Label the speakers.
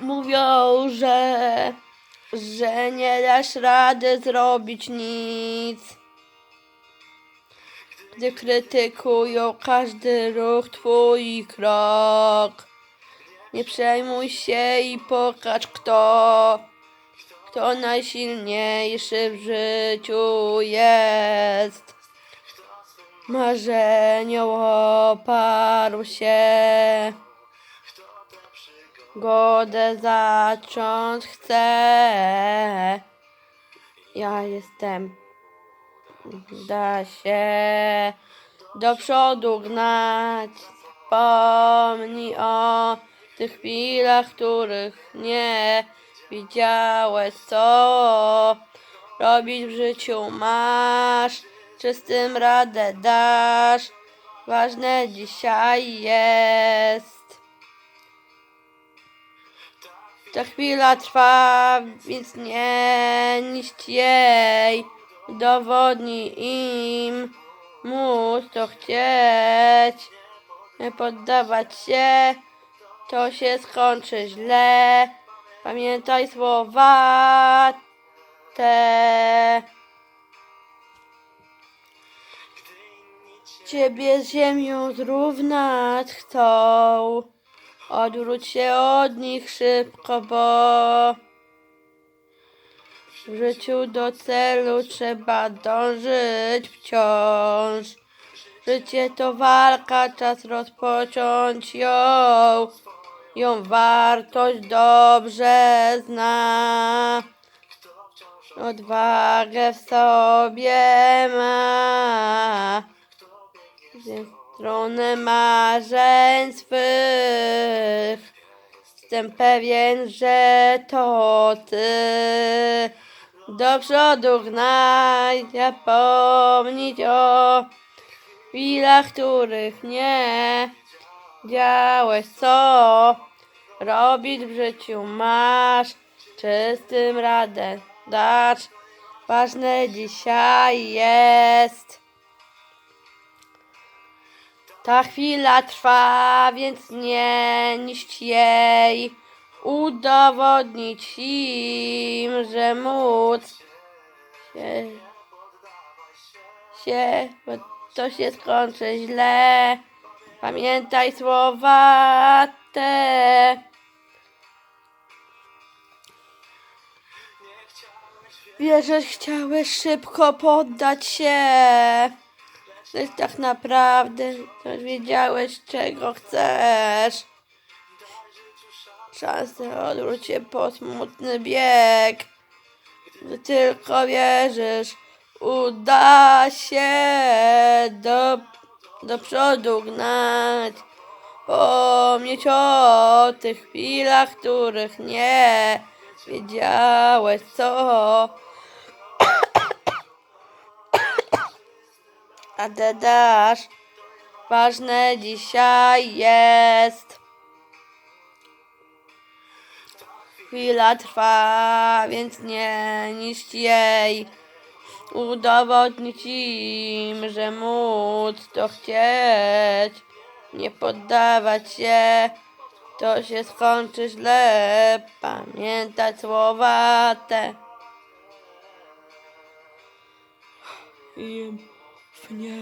Speaker 1: Mówią, że, że nie dasz rady zrobić nic. Gdy krytykują każdy ruch, twój krok. Nie przejmuj się i pokaż kto, kto najsilniejszy w życiu jest. Marzeniom oparł się. Godę zacząć chcę. Ja jestem. Da się do przodu gnać. Pomnij o tych chwilach, których nie widziałeś, co robić w życiu masz. Czy z tym radę dasz? Ważne dzisiaj jest. Ta chwila trwa, więc nie niszcz jej. Udowodnij im, móc to chcieć. Nie poddawać się, to się skończy źle. Pamiętaj słowa te. Ciebie z ziemią zrównać chcą. Odwróć się od nich szybko, bo w życiu do celu trzeba dążyć wciąż. Życie to walka, czas rozpocząć ją. Ją wartość dobrze zna. Odwagę w sobie ma. Gdzie stronę marzeń swych. Jestem pewien, że to ty. Do przodu gnaj, zapomnieć o chwilach, których nie działeś, co robić w życiu masz, czy z tym radę dasz. Ważne dzisiaj jest. Ta chwila trwa, więc nie niszcz jej. Udowodnić im, że móc się, się, bo to się skończy źle. Pamiętaj słowa te. Wierzę, chciałeś szybko poddać się. Lecz tak naprawdę to wiedziałeś, czego chcesz. Szansę odwróć się po smutny bieg. Gdy tylko wierzysz, uda się do, do przodu gnać. Pomnieć o tych chwilach, których nie wiedziałeś, co a ty dasz. Ważne dzisiaj jest. Chwila trwa, więc nie niszcz jej. Udowodnić im, że móc to chcieć. Nie poddawać się, to się skończy źle. Pamiętać słowa te. I w nie